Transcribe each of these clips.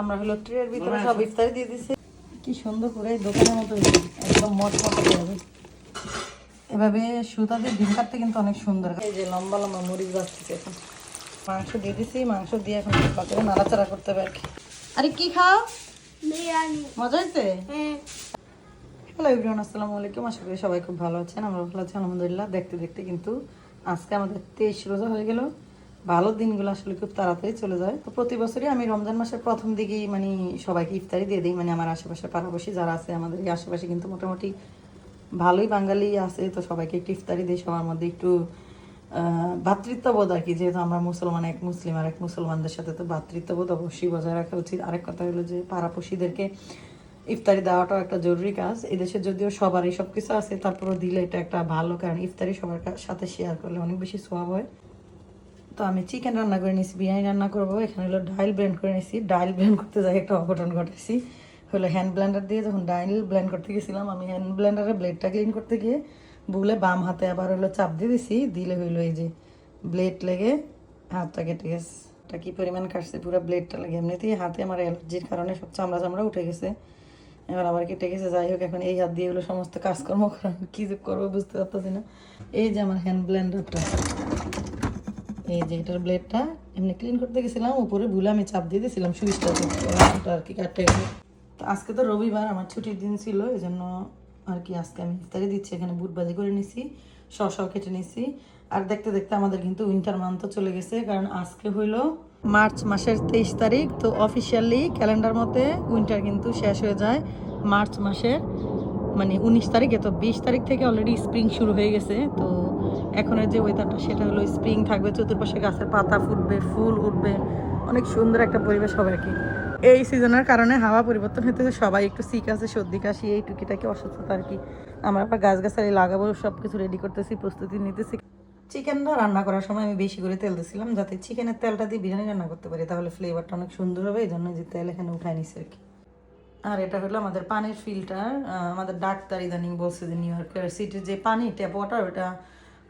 আমরা হলো ট্রের ভিতরে সব ইফতারি দিয়ে দিছি। কি সুন্দর করে দোকানের মতো একদম মট মট করে এভাবে সুতা দিয়ে ডিম কাটতে কিন্তু অনেক সুন্দর। এই যে লম্বা লম্বা মরিচ বাঁচতেছে এখন। মাংস দিয়ে দিছি মাংস দিয়ে এখন করে নাড়াচাড়া করতে হবে আর কি। আরে কি খাও? মজা হয়েছে? হ্যাঁ। হ্যালো ইব্রাহিম আসসালামু আলাইকুম। আশা করি সবাই খুব ভালো আছেন আমরা ভালো আছি আলহামদুলিল্লাহ। দেখতে দেখতে কিন্তু আজকে আমাদের তেইশ রোজা হয়ে গেল। ভালো দিনগুলো আসলে খুব তাড়াতাড়ি চলে যায়। তো প্রতি বছরই আমি রমজান মাসের প্রথম দিকেই মানে সবাইকে ইফতারি দিয়ে দিই। মানে আমার আশেপাশে পাড়াপড়শি যারা আছে, আমাদের এই আশেপাশে কিন্তু মোটামুটি ভালোই বাঙালি আছে। তো সবাইকে একটু ইফতারি দিই। সবার মধ্যে একটু ভ্রাতৃত্ববোধ আর কি। যেহেতু আমরা মুসলমান, এক মুসলিম আর এক মুসলমানদের সাথে তো ভ্রাতৃত্ববোধ অবশ্যই বজায় রাখা উচিত। আরেক কথা হলো যে পাড়াপড়শিদেরকে ইফতারি দেওয়াটাও একটা জরুরি কাজ। এদেশে যদিও সবারই সব কিছু আছে, তারপরেও দিলে এটা একটা ভালো। কারণ ইফতারি সবার সাথে শেয়ার করলে অনেক বেশি সোয়াব হয়। তো আমি চিকেন রান্না করে নিয়েছি বিরিয়ানি রান্না করব। এখানে হলো ডাইল ব্লেন্ড করে নিয়েছি ডাইল ব্লেন্ড করতে যাই, একটা অঘটন ঘটেছি। হলো হ্যান্ড ব্লেন্ডার দিয়ে যখন ডাইল ব্লেন্ড করতে গেছিলাম, আমি হ্যান্ড ব্লেন্ডারে ব্লেডটা ক্লিন করতে গিয়ে ভুলে বাম হাতে আবার হলো চাপ দিয়ে দিছি, দিলে হইল এই যে ব্লেড লেগে হাতটা কেটে গেছে। এটা কী পরিমাণ কাটছে? পুরো ব্লেডটা লাগে। এমনিতেই হাতে আমার অ্যালার্জির কারণে সব চামড়া চামড়া উঠে গেছে। এবার আবার কেটে গেছে। যাই হোক, এখন এই হাত দিয়ে হলো সমস্ত কাজকর্ম করা। কি যে করব বুঝতে পারতেছি না। এই যে আমার হ্যান্ড ব্লেন্ডারটা এই যে এটার ব্লেডটা এমনি ক্লিন করতে গেছিলাম, উপরে ভুলে আমি চাপ দিয়ে দিয়েছিলাম সুইচটা আর কি কাটতে গেছে। তো আজকে তো রবিবার, আমার ছুটির দিন ছিল এই জন্য আর কি আজকে আমি ইফতারি দিচ্ছি, এখানে বুটবাজি করে নিছি শসাও কেটে নিছি। আর দেখতে দেখতে আমাদের কিন্তু উইন্টার মান্থ চলে গেছে, কারণ আজকে হইল মার্চ মাসের তেইশ তারিখ, তো অফিসিয়ালি ক্যালেন্ডার মতে উইন্টার কিন্তু শেষ হয়ে যায় মার্চ মাসের মানে উনিশ তারিখে, তো বিশ তারিখ থেকে অলরেডি স্প্রিং শুরু হয়ে গেছে, তো এখনের যে ওয়েদারটা সেটা হলো স্প্রিং থাকবে, চতুর্পাশে গাছের পাতা ফুটবে, ফুল উঠবে। অনেক সুন্দর একটা পরিবেশ হবে আর কি। এই সিজনের কারণে হাওয়া পরিবর্তন হতেছে সবাই একটু সিক আছে, সর্দি, কাশি, এই টুকিটাকি অসুস্থতা আর কি। আমরা আবার গাছ গাছালি লাগাবো সব কিছু রেডি করতেছি, প্রস্তুতি নিতেছি। চিকেনটা রান্না করার সময় আমি বেশি করে তেল দিয়েছিলাম যাতে চিকেনের তেলটা দিয়ে বিরিয়ানি রান্না করতে পারি, তাহলে ফ্লেভারটা অনেক সুন্দর হবে, এই জন্য যে তেল এখানে উঠাই নিছি আর কি। আর এটা হলো আমাদের পানির ফিল্টার আমাদের ডাক্তার ইদানিং বলছে যে নিউ ইয়র্কের সিটির যে পানি ট্যাপ ওয়াটার ওটা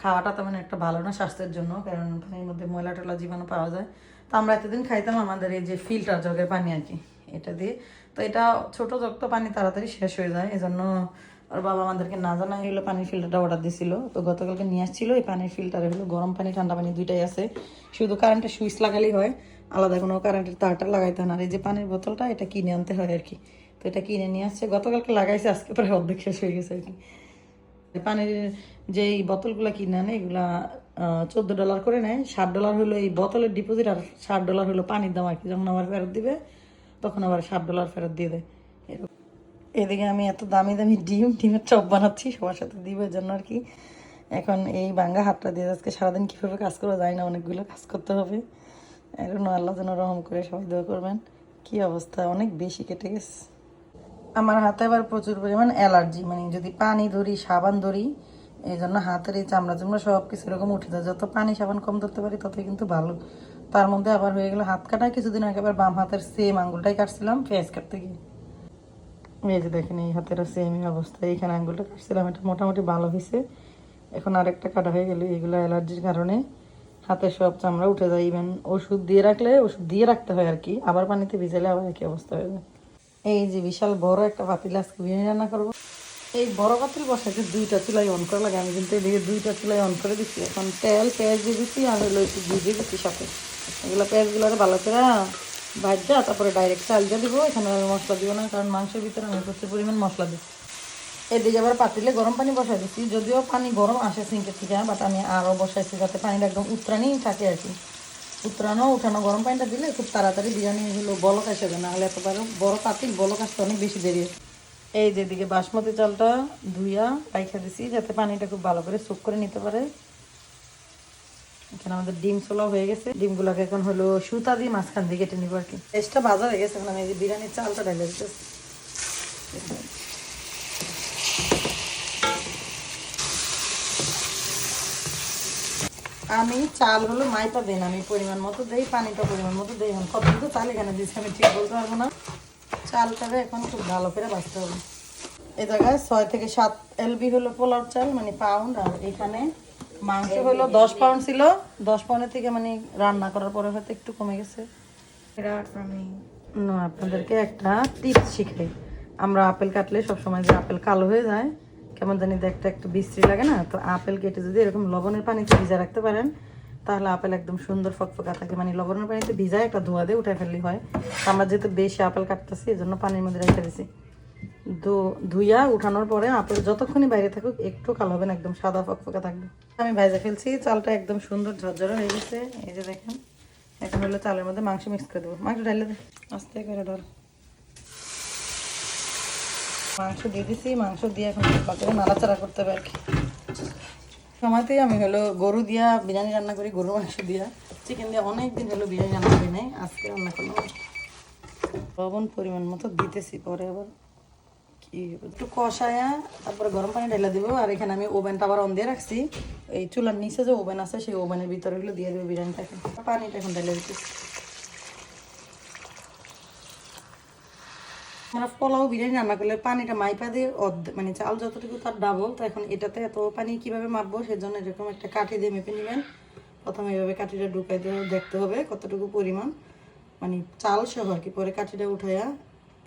খাওয়াটা তেমন একটা ভালো না স্বাস্থ্যের জন্য, কারণ পানির মধ্যে ময়লা টলা জীবাণু পাওয়া যায়। তো আমরা এতদিন খাইতাম আমাদের এই যে ফিল্টার জগের পানি আর কি, এটা দিয়ে। তো এটা ছোট জগ তো পানি তাড়াতাড়ি শেষ হয়ে যায় এই জন্য ওর বাবা আমাদেরকে না জানা হলো পানির ফিল্টারটা অর্ডার দিছিল। তো গতকালকে নিয়ে আসছিল, এই পানির ফিল্টারে হলো গরম পানি, ঠান্ডা পানি দুইটাই আছে। শুধু কারেন্টের সুইচ লাগালেই হয়, আলাদা কোনো কারেন্টের তারটা লাগাইতে হয় না। আর এই যে পানির বোতলটা, এটা কিনে আনতে হয় আর কি। তো এটা কিনে নিয়ে আসছে, গতকালকে লাগাইছে, আজকে প্রায় অর্ধেক শেষ হয়ে গেছে আর কি। পানির যে এই বোতলগুলো কিনে আনে, এগুলা চোদ্দ ডলার করে নেয়। ষাট ডলার হলো এই বোতলের ডিপোজিট আর ষাট ডলার হলো পানির দাম আর কি যখন আবার ফেরত দিবে, তখন আবার ষাট ডলার ফেরত দিয়ে দেয়। এদিকে আমি এত দামি দামি ডিম, ডিমের চপ বানাচ্ছি, সবার সাথে দিব জন্য আর কি এখন এই বাঙ্গা হাতটা দিয়ে আজকে সারাদিন কীভাবে কাজ করা যায় না, অনেকগুলো কাজ করতে হবে। এখন আল্লাহ যেন রহম করে সবাই দোয়া করবেন। কি অবস্থা? অনেক বেশি কেটে গেছে। আমার হাতে আবার প্রচুর পরিমাণ অ্যালার্জি মানে যদি পানি ধরি, সাবান ধরি, এই জন্য হাতের এই চামড়া চামড়া সব কিছু এরকম উঠে যায়। যত পানি সাবান কম ধরতে পারি, ততই কিন্তু ভালো। তার মধ্যে আবার হয়ে গেল হাত কাটা। কিছুদিন আগে আবার বাম হাতের সেম আঙ্গুলটাই কাটছিলাম পেঁয়াজ কাটতে গিয়ে। এই যে দেখেন, এই হাতের সেম অবস্থা। এইখানে আঙ্গুলটা কাটছিলাম, এটা মোটামুটি ভালো হয়েছে। এখন আরেকটা কাটা হয়ে গেল এগুলো অ্যালার্জির কারণে হাতের সব চামড়া উঠে যায়। ইভেন ওষুধ দিয়ে রাখলে, ওষুধ দিয়ে রাখতে হয় আর কি। আবার পানিতে ভিজালে আবার একই অবস্থা হয়ে যায়। এই যে বিশাল বড় একটা পাতিল আজকে বিরিয়ানি রান্না করব। এই বড় পাতিল বসাইতে দুইটা চুলাই অন করা লাগে। আমি কিন্তু এদিকে দুইটা চুলাই অন করে দিচ্ছি এখন তেল, পেঁয়াজ দিয়ে দিচ্ছি আর হলো একটু ঘি দিয়ে দিচ্ছি সাথে। এগুলো পেঁয়াজগুলো ভালো করে ভাজা, তারপরে ডাইরেক্ট চাল দিয়ে দিব। এখানে মশলা দিব না, কারণ মাংসের ভিতরে আমি প্রচুর পরিমাণ মশলা দিচ্ছি এদিকে আবার পাতিলে গরম পানি বসাই দিচ্ছি যদিও পানি গরম আসে সিঙ্কের থেকে বাট আমি আরও বসাইছি যাতে পানিটা একদম উত্তরানি থাকে আর কি। উত্তরানো উঠানো, গরম পানিটা দিলে খুব তাড়াতাড়ি বিরিয়ানি হলো, বলক আসে যাবে না হলে এত বড় পাতিল বলক আসতে অনেক বেশি দেরি। এই যে দিকে বাসমতি চালটা ধুইয়া পাইখা দিছি, যাতে পানিটা খুব ভালো করে সুপ করে নিতে পারে। এখানে আমাদের ডিম ছোলা হয়ে গেছে। ডিমগুলোকে এখন হলো সুতা দিয়ে মাঝখান দিয়ে কেটে নিবো আর কি। টেস্টটা ভাজা হয়ে গেছে, এখন আমি এই যে বিরিয়ানির চালটা ঢালে দিতেছি। আমি চাল হলো মাইপা দেন আমি পরিমাণ মতো দেই পানিটা পরিমাণ মতো দেই। এখন কতটুকু চাল এখানে দিচ্ছি আমি ঠিক বলতে পারব না। চালটাকে এখন খুব ভালো করে বাঁচতে হবে। এ জায়গায় ছয় থেকে সাত এলবি হলো পোলাও চাল মানে পাউন্ড আর এখানে মাংস হলো দশ পাউন্ড ছিল। দশ পাউন্ডের থেকে মানে রান্না করার পরে হয়তো একটু কমে গেছে। না, আপনাদেরকে একটা টিপস শিখাই। আমরা আপেল কাটলে সবসময় যে আপেল কালো হয়ে যায় কেমন জানি দেখতে একটু বিশ্রী লাগে না? তো আপেল কেটে যদি এরকম লবণের পানিতে ভিজা রাখতে পারেন, তাহলে আপেল একদম সুন্দর ফকফকা থাকে। মানে লবণের পানিতে ভিজায় একটা ধোয়া দিয়ে উঠে ফেললেই হয়। আমরা যেহেতু বেশি আপেল কাটতেছি এই জন্য পানির মধ্যে রেখে দিছি। ধুইয়া উঠানোর পরে আপেল যতক্ষণই বাইরে থাকুক, একটু কালো হবে না, একদম সাদা ফকফকা থাকবে। আমি ভাজা ফেলছি, চালটা একদম সুন্দর ঝরঝরে হয়ে গেছে। এই যে দেখেন, এখন হলো চালের মধ্যে মাংস মিক্স করে দেবো। মাংস ঢালে দে। আস্তে করে ডল মাংস দিয়ে দিছি, মাংস দিয়ে এখন করে নাড়াচাড়া করতে হবে আর কি। সময়তেই আমি হলো গরু দিয়া বিরিয়ানি রান্না করি, গরুর মাংস দিয়া। চিকেন দিয়ে অনেক দিন হলো বিরিয়ানি রান্না করি নাই, আজকে রান্না করলাম। লবণ পরিমাণ মতো দিতেছি, পরে আবার কি একটু কষায়া তারপরে গরম পানি ঢেলে দিব। আর এখানে আমি ওভেনটা আবার অন দিয়ে রাখছি। এই চুলার নিচে যে ওভেন আছে, সেই ওভেনের ভিতরে গুলো দিয়ে দেবো বিরিয়ানিটাকে পানিটা এখন ঢেলে দিতেছি। আমরা পোলাও, বিরিয়ানি রান্না করলে পানিটা মাইপা দিয়ে অর্ধেক মানে চাল যতটুকু তার ডাবল তো এখন এটাতে এত পানি কীভাবে মাপবো? সেজন্য এরকম একটা কাঠি দিয়ে মেপে নেবেন। প্রথমে এইভাবে কাঠিটা ঢুকাই দিয়ে দেখতে হবে কতটুকু পরিমাণ। মানে চাল সহ আর কি, পরে কাঠিটা উঠাইয়া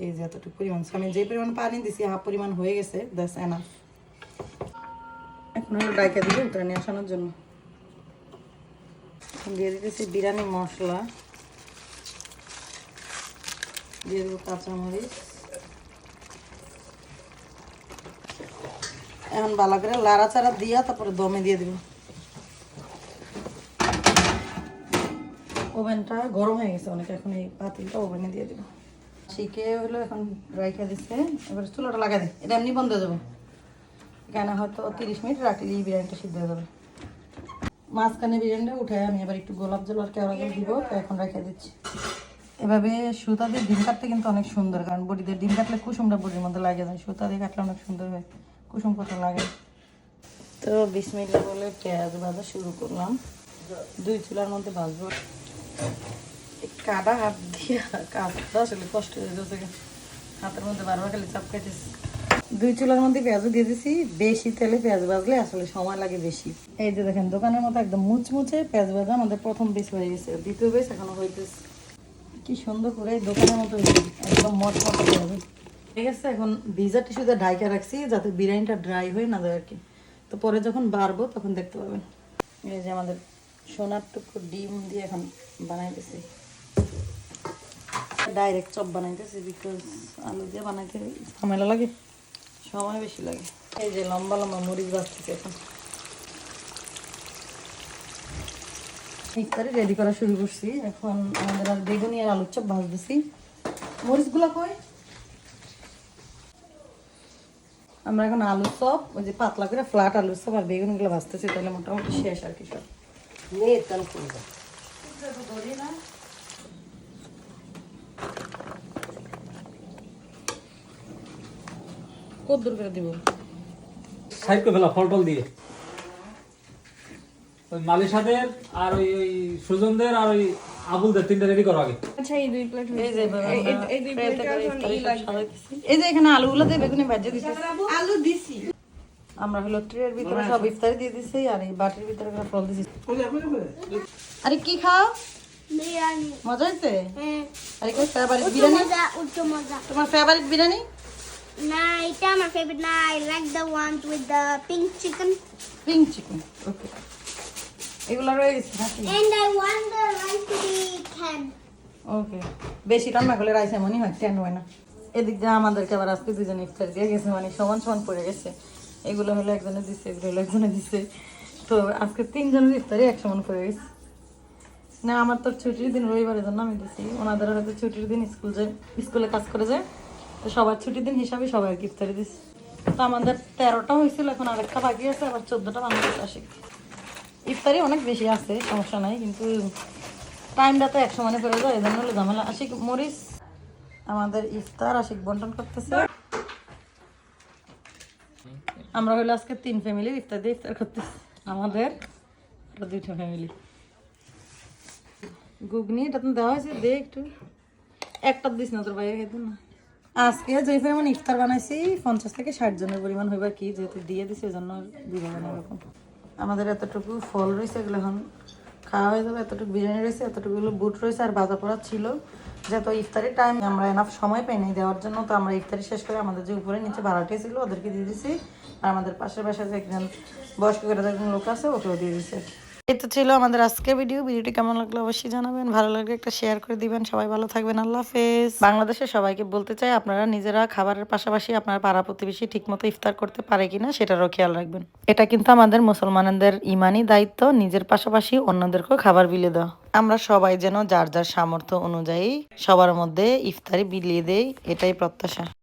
এই যে এতটুকু পরিমাণ। আমি যে পরিমাণ পানি দিছি, হাফ পরিমাণ হয়ে গেছে। দ্যাটস এনাফ এখন হলো ডাইকা দিবে উত্তরানি আসানোর জন্য। দিয়ে দিতেছি বিরিয়ানি মশলা। দিয়ে দেবো কাঁচামরিচ। এখন ভালো করে লাড়াচাড়া দিয়া তারপরে দমে দিয়ে দিব। ওভেনটা গরম হয়ে গেছে অনেক এখন এই পাতিলটা ওভেনে দিয়ে দিব। শিখে হলো এখন রাইখা দিচ্ছে এবার চুলাটা লাগাই দে এটা এমনি বন্ধ হয়ে যাবে। এখানে হয়তো তিরিশ মিনিট রাখলেই বিরিয়ানিটা সিদ্ধ হয়ে যাবে। মাঝখানে বিরিয়ানিটা উঠে আমি এবার একটু গোলাপ জল আর কেওড়া জল দিব তো এখন রেখে দিচ্ছি। এভাবে সুতা দিয়ে ডিম কাটতে কিন্তু অনেক সুন্দর কারণ বডিতে ডিম কাটলে কুসুমটা বডির মধ্যে লাগে যায় সুতা দিয়ে কাটলে অনেক সুন্দর হয়। কুসুম কত লাগে? তো বিসমিল্লা বলে পেঁয়াজ ভাজা শুরু করলাম। দুই চুলার মধ্যে ভাজবো। কাটা হাত দিয়ে কাজটা আসলে কষ্ট হয়ে যাচ্ছে হাতের মধ্যে বারবার খালি চাপ খাইতেছি। দুই চুলার মধ্যে পেঁয়াজও দিয়ে দিছি। বেশি তেলে পেঁয়াজ ভাজলে আসলে সময় লাগে বেশি। এই যে দেখেন, দোকানের মতো একদম মুচমুচে পেঁয়াজ ভাজা আমাদের প্রথম বেশ হয়ে গেছে, দ্বিতীয় বেশ এখনও হইতেছে। কি সুন্দর করে দোকানের মতো একদম মট হবে ঠিক আছে, এখন ভিজা টিস্যুতে ঢাইকা রাখছি, যাতে বিরিয়ানিটা ড্রাই হয়ে না যায় আর কি। তো পরে যখন বাড়বো, তখন দেখতে পাবেন। এই যে আমাদের সোনার টুকু ডিম দিয়ে এখন বানাইতেছি। ডাইরেক্ট চপ বানাইতেছি বিকজ আলু দিয়ে বানাইতে ঝামেলা লাগে, সময় বেশি লাগে। এই যে লম্বা লম্বা মরিচ বাঁচতেছি এখন। ইফতারি রেডি করা শুরু করছি। এখন আমাদের আর বেগুনি আর আলুর চপ ভাজতেছি। মরিচগুলো কই? আমরা এখন আলুর চপ ওই যে পাতলা করে ফ্ল্যাট আলুর চপ আর বেগুনগুলো ভাজতেছি তাহলে মোটামুটি শেষ আর কি সব। নিয়ে তাহলে করব কত দূর করে দিব। সাইড করে ফেলা ফল টল দিয়ে। ওই মালিশাদের আর ওই ওই সুজনদের আর ওই আবুলদের তিনটা রেডি করো আগে। আচ্ছা এই দুই প্লেট এই যে এই- আমরা দুই tray তে plate করে এখন ইফতারি লাগবে। এই যে এখানে আলুগুলো দিয়ে বেগুনি ভাজে দিচ্ছি। আলু দিছি। আমরা হলো ট্রের ভিতরে সব ইফতারি দিয়ে দিছি আর এই বাটির ভিতরে করে ফল দিছি। আরে কি খাও? বিরিয়ানি। মজা হয়েছে? হ্যাঁ। আরে কই ফেভারিট বিরিয়ানি? উচ্চ মজা। তোমার ফেভারিট বিরিয়ানি? না এটা আমার ফেভারিট না I like the one with the pink chicken pink chicken okay এগুলো রয়ে গেছে নাকি? And I want the rice to be ten okay. বেশি রান্না করলে রাইস এমনই হয় টেন হয় না। এদিক দিয়ে আমাদেরকে আবার আজকে দুজন ইফতার দিয়ে গেছে মানে সমান সমান পড়ে গেছে। এগুলো হলো একজনে দিচ্ছে এগুলো হলো একজনে দিচ্ছে তো আজকে তিনজনের ইফতারই এক সমান পড়ে গেছে। না, আমার তো ছুটির দিন রবিবারের জন্য আমি দিছি। ওনাদের হয়তো ছুটির দিন স্কুল যায়, স্কুলে কাজ করে যায়। তো সবার ছুটির দিন হিসাবে সবাই ইফতারি দিছি। তো আমাদের তেরোটা হয়েছিল, এখন আরেকটা বাকি আছে, আবার চোদ্দোটা বানাতে আসে ইফতারি অনেক বেশি আছে, সমস্যা নাই, কিন্তু টাইমটা তো এক সমানে করে যায়, এজন্য হলো ঝামেলা। আশিক, মরিস? আমাদের ইফতার, আশিক বন্টন করতেছে। আমরা হলো আজকে তিন ফ্যামিলির ইফতার দিয়ে ইফতার করতেছি। আমাদের দুইটা ফ্যামিলি ঘুগনি, এটা তো দেওয়া হয়েছে, দে একটু। একটা দিস না তোর বাইরে খেতে না। আজকে যে পরিমাণ ইফতার বানাইছি, পঞ্চাশ থেকে ষাট জনের পরিমাণ হইবার কি, যেহেতু দিয়ে দিছি ওই জন্য দিব এরকম। আমাদের এতটুকু ফল রয়েছে, এগুলো এখন খাওয়া হয়ে যাবে, এতটুকু বিরিয়ানি রয়েছে এতটুকু বুট রয়েছে আর ভাজা পড়া ছিল। যেহেতু ইফতারের টাইম আমরা এনাফ সময় পাই নাই দেওয়ার জন্য, তো আমরা ইফতারি শেষ করে আমাদের যে উপরে নিচে ভাড়াটি ছিল, ওদেরকে দিয়ে দিছি। আর আমাদের পাশের পাশে যে একজন বয়স্ক করে লোক আছে, ওকেও দিয়ে দিছে এই তো ছিল আমাদের আজকের ভিডিও ভিডিওটি কেমন লাগল অবশ্যই জানাবেন, ভালো লাগলে একটা শেয়ার করে দিবেন। সবাই ভালো থাকবেন, আল্লাহ হাফেজ। বাংলাদেশের সবাইকে বলতে চাই, আপনারা নিজেরা খাবারের পাশাপাশি আপনার পাড়া প্রতিবেশী ঠিকমতো ইফতার করতে পারে কিনা সেটারও খেয়াল রাখবেন। এটা কিন্তু আমাদের মুসলমানদের ইমানি দায়িত্ব, নিজের পাশাপাশি অন্যদেরকেও খাবার বিলে দেওয়া। আমরা সবাই যেন যার যার সামর্থ্য অনুযায়ী সবার মধ্যে ইফতারি বিলিয়ে দেই, এটাই প্রত্যাশা।